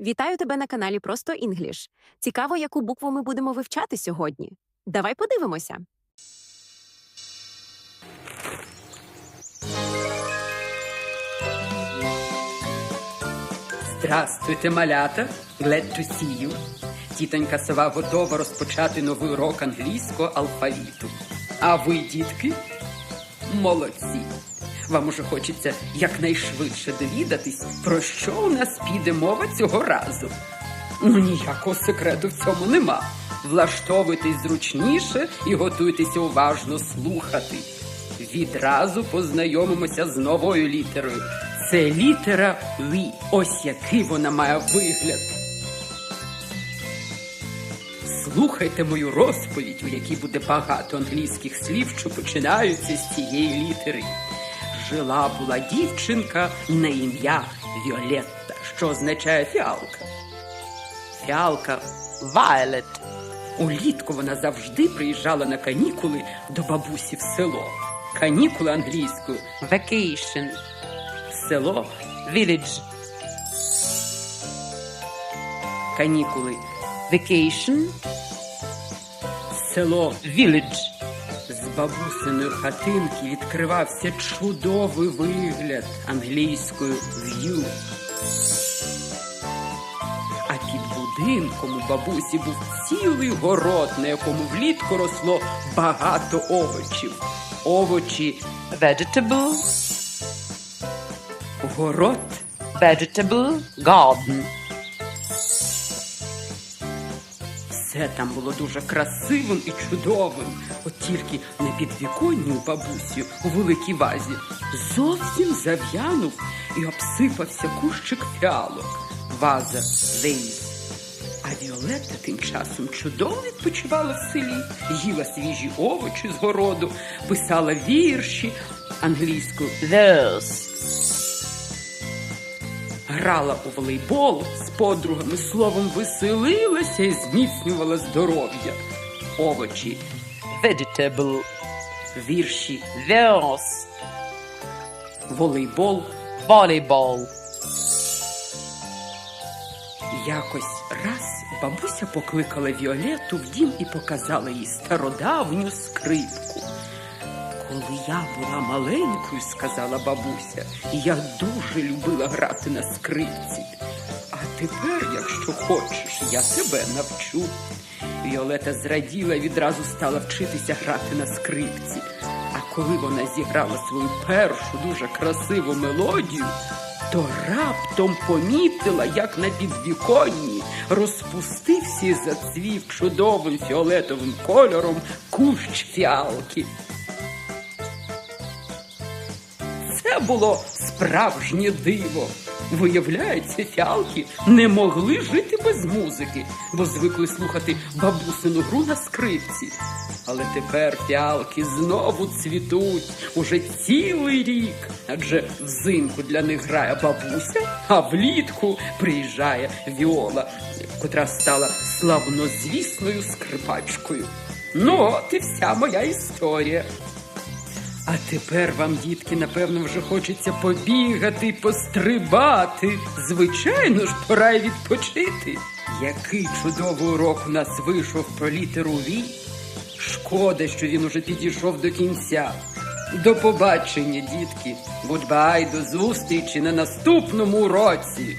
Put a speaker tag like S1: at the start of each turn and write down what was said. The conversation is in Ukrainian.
S1: Вітаю тебе на каналі Просто Інгліш. Цікаво, яку букву ми будемо вивчати сьогодні. Давай подивимося.
S2: Здравствуйте, малята! Glad to see you. Тітонька сова готова розпочати новий урок англійського алфавіту. А ви, дітки, молодці. Вам уже хочеться якнайшвидше довідатись, про що у нас піде мова цього разу. Ну, ніякого секрету в цьому нема. Влаштовуйтесь зручніше і готуйтеся уважно слухати. Відразу познайомимося з новою літерою. Це літера «Ві». Ось який вона має вигляд. Слухайте мою розповідь, у якій буде багато англійських слів, що починаються з цієї літери. Жила була дівчинка на ім'я Віолетта, що означає фіалка. Фіалка Violet. Улітку вона завжди приїжджала на канікули до бабусі в село. Канікули англійською vacation. Село village. Канікули vacation. Село village. Бабусиної хатинки відкривався чудовий вигляд англійською view. А під будинком у бабусі був цілий город, на якому влітку росло багато овочів. Овочі
S3: vegetable,
S2: город
S3: vegetable garden.
S2: Все там було дуже красивим і чудовим. От тільки на підвіконні у бабусі у великій вазі зовсім зав'янув і обсипався кущик фіалок. Ваза вейз. А Віолетта тим часом чудово відпочивала в селі, їла свіжі овочі з городу, писала вірші англійською
S3: Verse,
S2: грала у волейбол подругами, словом, веселилася і зміцнювала здоров'я. Овочі,
S3: vegetable,
S2: вірші,
S3: verse,
S2: волейбол.
S3: volleyball,
S2: Якось раз бабуся покликала Віолетту в дім і показала їй стародавню скрипку. Коли я була маленькою, сказала бабуся, я дуже любила грати на скрипці. А тепер, якщо хочеш, я тебе навчу. Віолета зраділа і відразу стала вчитися грати на скрипці. А коли вона зіграла свою першу дуже красиву мелодію, то раптом помітила, як на підвіконні розпустився і зацвів чудовим фіолетовим кольором кущ фіалки. Це було справжнє диво. Виявляється, фіалки не могли жити без музики, бо звикли слухати бабусину гру на скрипці. Але тепер фіалки знову цвітуть уже цілий рік. Адже взимку для них грає бабуся, а влітку приїжджає Віола, котра стала славнозвісною скрипачкою. Ну, от і вся моя історія. А тепер вам, дітки, напевно, вже хочеться побігати, пострибати. Звичайно ж, пора й відпочити. Який чудовий урок у нас вийшов про літеру Ві. Шкода, що він уже підійшов до кінця. До побачення, дітки. Гудбай, до зустрічі на наступному уроці.